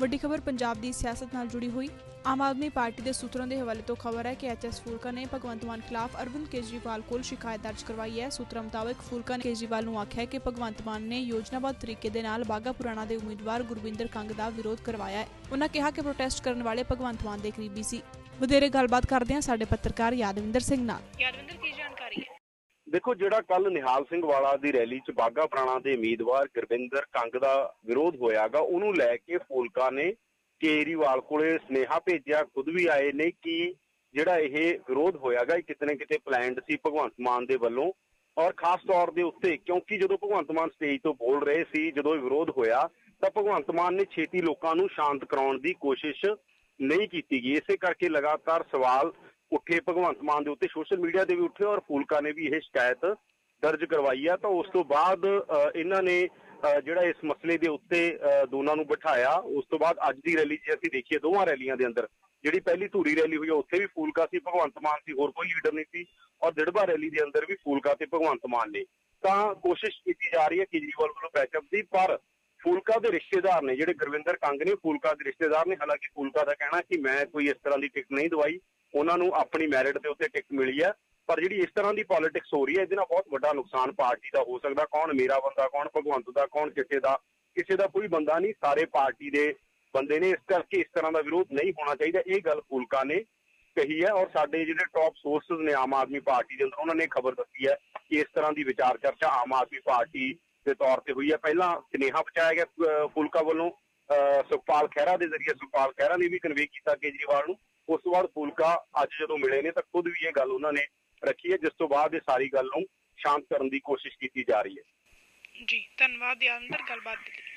ਵੱਡੀ ਖਬਰ ਪੰਜਾਬ ਦੀ ਸਿਆਸਤ ਨਾਲ ਜੁੜੀ ਹੋਈ। ਆਮ ਆਦਮੀ ਪਾਰਟੀ ਦੇ ਸੂਤਰਾਂ ਦੇ ਹਵਾਲੇ ਤੋਂ ਖਬਰ ਹੈ ਕਿ ਐਚਐਸ ਫੂਲਕਾ ਨੇ ਭਗਵੰਤ ਮਾਨ ਖਿਲਾਫ ਅਰਵਿੰਦ ਕੇਜਰੀਵਾਲ ਕੋਲ ਸ਼ਿਕਾਇਤ ਦਰਜ ਕਰਵਾਈ ਹੈ। ਸੂਤਰਾਂ ਮੁਤਾਬਕ ਫੂਲਕਾ ਨੇ ਕੇਜਰੀਵਾਲ ਨੂੰ ਆਖਿਆ ਕਿ ਭਗਵੰਤ ਮਾਨ ਨੇ ਯੋਜਨਾਬੱਧ ਤਰੀਕੇ ਦੇ ਨਾਲ ਬਾਗਾ ਪੁਰਾਣਾ ਦੇ ਉਮੀਦਵਾਰ ਗੁਰਵਿੰਦਰ ਕੰਗ ਦਾ ਵਿਰੋਧ ਕਰਵਾਇਆ ਹੈ। ਉਹਨਾਂ ਕਿਹਾ ਕਿ ਪ੍ਰੋਟੈਸਟ ਕਰਨ ਵਾਲੇ ਭਗਵੰਤ ਮਾਨ ਦੇ ਕਰੀਬੀ ਸੀ। ਵਧੇਰੇ ਗੱਲਬਾਤ ਕਰਦੇ ਹਾਂ ਸਾਡੇ ਪੱਤਰਕਾਰ ਯਾਦਵਿੰਦਰ ਸਿੰਘ ਨਾਲ। ਯਾਦਵਿੰਦਰ ਦੇਖੋ, ਜਿਹੜਾ ਕੱਲ ਨਿਹਾਲ ਸਿੰਘ ਵਾਲਾ ਦੀ ਰੈਲੀ 'ਚ ਬਾਗਾ ਪੁਰਾਣਾ ਦੇ ਉਮੀਦਵਾਰ ਗੁਰਵਿੰਦਰ ਕੰਗ ਦਾ ਵਿਰੋਧ ਹੋਇਆਗਾ, ਉਹਨੂੰ ਲੈ ਕੇ ਫੂਲਕਾ ਨੇ ਕੇਜਰੀਵਾਲ ਕੋਲੇ ਸਨੇਹਾ ਭੇਜਿਆ, ਖੁਦ ਵੀ ਆਏ ਨੇ ਕਿ ਜਿਹੜਾ ਇਹ ਵਿਰੋਧ ਹੋਇਆਗਾ, ਇਹ ਕਿਤਨੇ ਕਿਤੇ ਪਲਾਨਡ ਸੀ ਭਗਵੰਤ ਮਾਨ ਦੇ ਵੱਲੋਂ। ਔਰ ਖਾਸ ਤੌਰ ਦੇ ਉੱਤੇ, ਕਿਉਂਕਿ ਜਦੋਂ ਭਗਵੰਤ ਮਾਨ ਸਟੇਜ ਤੋਂ ਬੋਲ ਰਹੇ ਸੀ, ਜਦੋਂ ਇਹ ਵਿਰੋਧ ਹੋਇਆ, ਤਾਂ ਭਗਵੰਤ ਮਾਨ ਨੇ ਛੇਤੀ ਲੋਕਾਂ ਨੂੰ ਸ਼ਾਂਤ ਕਰਾਉਣ ਦੀ ਕੋਸ਼ਿਸ਼ ਨਹੀਂ ਕੀਤੀ ਗਈ। ਇਸੇ ਕਰਕੇ ਲਗਾਤਾਰ ਸਵਾਲ ਉੱਠੇ, ਭਗਵੰਤ ਮਾਨ ਦੇ ਉੱਤੇ ਸੋਸ਼ਲ ਮੀਡੀਆ ਤੇ ਵੀ ਉੱਠੇ ਔਰ ਫੂਲਕਾ ਨੇ ਵੀ ਇਹ ਸ਼ਿਕਾਇਤ ਦਰਜ ਕਰਵਾਈ ਆ। ਤਾਂ ਉਸ ਤੋਂ ਬਾਅਦ ਇਹਨਾਂ ਨੇ ਜਿਹੜਾ ਇਸ ਮਸਲੇ ਦੇ ਉੱਤੇ ਦੋਨਾਂ ਨੂੰ ਬਿਠਾਇਆ। ਉਸ ਤੋਂ ਬਾਅਦ ਅੱਜ ਦੀ ਰੈਲੀ ਜੇ ਅਸੀਂ ਦੇਖੀਏ ਦੋਵਾਂ ਰੈਲੀਆਂ ਦੇ ਅੰਦਰ, ਜਿਹੜੀ ਪਹਿਲੀ ਧੂਰੀ ਰੈਲੀ ਹੋਈ ਉੱਥੇ ਵੀ ਫੂਲਕਾ ਸੀ, ਭਗਵੰਤ ਮਾਨ ਸੀ, ਹੋਰ ਕੋਈ ਲੀਡਰ ਨਹੀਂ ਸੀ ਔਰ ਦਿੜਬਾ ਰੈਲੀ ਦੇ ਅੰਦਰ ਵੀ ਫੂਲਕਾ ਤੇ ਭਗਵੰਤ ਮਾਨ ਨੇ। ਤਾਂ ਕੋਸ਼ਿਸ਼ ਕੀਤੀ ਜਾ ਰਹੀ ਹੈ ਕੇਜਰੀਵਾਲ ਵੱਲੋਂ ਪੈਚਅਪ ਦੀ, ਪਰ ਫੂਲਕਾ ਦੇ ਰਿਸ਼ਤੇਦਾਰ ਨੇ, ਜਿਹੜੇ ਗੁਰਵਿੰਦਰ ਕੰਗ ਨੇ, ਫੂਲਕਾ ਦੇ ਰਿਸ਼ਤੇਦਾਰ ਨੇ, ਹਾਲਾਂਕਿ ਫੂਲਕਾ ਦਾ ਕਹਿਣਾ ਕਿ ਮੈਂ ਕੋਈ ਇਸ ਤਰ੍ਹਾਂ ਦੀ ਟਿਕਟ ਨਹੀਂ ਦਵਾਈ। ਉਹਨਾਂ ਨੂੰ ਆਪਣੀ ਮੈਰਿਟ ਦੇ ਉੱਤੇ ਟਿਕਟ ਮਿਲੀ ਹੈ ਪਰ ਜਿਹੜੀ ਇਸ ਤਰ੍ਹਾਂ ਦੀ ਪੋਲਿਟਿਕਸ ਹੋ ਰਹੀ ਹੈ ਇਹਦੇ ਨਾਲ ਬਹੁਤ ਵੱਡਾ ਨੁਕਸਾਨ ਪਾਰਟੀ ਦਾ ਹੋ ਸਕਦਾ। ਕੌਣ ਮੇਰਾ ਬੰਦਾ ਕੌਣ ਭਗਵੰਤ ਦਾ ਕੌਣ ਕਿਸੇ ਦਾ ਕਿਸੇ ਦਾ ਕੋਈ ਬੰਦਾ ਨਹੀਂ। ਸਾਰੇ ਪਾਰਟੀ ਦੇ ਬੰਦੇ ਨੇ ਇਸ ਕਰਕੇ ਇਸ ਤਰ੍ਹਾਂ ਦਾ ਵਿਰੋਧ ਨਹੀਂ ਹੋਣਾ ਚਾਹੀਦਾ। ਇਹ ਗੱਲ ਫੂਲਕਾ ਨੇ ਕਹੀ ਹੈ ਔਰ ਸਾਡੇ ਜਿਹੜੇ ਟੌਪ ਸੋਰਸਸ ਨੇ ਆਮ ਆਦਮੀ ਪਾਰਟੀ ਦੇ ਅੰਦਰ ਉਹਨਾਂ ਨੇ ਖਬਰ ਦੱਸੀ ਹੈ ਕਿ ਇਸ ਤਰ੍ਹਾਂ ਦੀ ਵਿਚਾਰ ਚਰਚਾ ਆਮ ਆਦਮੀ ਪਾਰਟੀ ਦੇ ਤੌਰ ਤੇ ਹੋਈ ਹੈ। ਪਹਿਲਾਂ ਸੁਨੇਹਾ ਪਹੁੰਚਾਇਆ ਗਿਆ ਅਹ, ਫੂਲਕਾ ਵੱਲੋਂ ਅਹ, ਸੁਖਪਾਲ ਖਹਿਰਾ ਦੇ ਜ਼ਰੀਏ ਸੁਖਪਾਲ ਖਹਿਰਾ ਨੇ ਵੀ ਕਨਵੇ ਕੀਤਾ ਕੇਜਰੀਵਾਲ ਨੂੰ। ਉਸ ਤੋਂ ਬਾਅਦ ਫੂਲਕਾ ਅੱਜ ਜਦੋਂ ਮਿਲੇ ਨੇ ਤਾਂ ਖੁਦ ਵੀ ਇਹ ਗੱਲ ਉਹਨਾਂ ਨੇ ਰੱਖੀ ਹੈ, ਜਿਸ ਤੋਂ ਬਾਅਦ ਇਹ ਸਾਰੀ ਗੱਲ ਨੂੰ ਸ਼ਾਂਤ ਕਰਨ ਦੀ ਕੋਸ਼ਿਸ਼ ਕੀਤੀ ਜਾ ਰਹੀ ਹੈ। ਜੀ, ਧੰਨਵਾਦ ਯਾਦਵਿੰਦਰ ਗੱਲਬਾਤ ਦੇ ਲਈ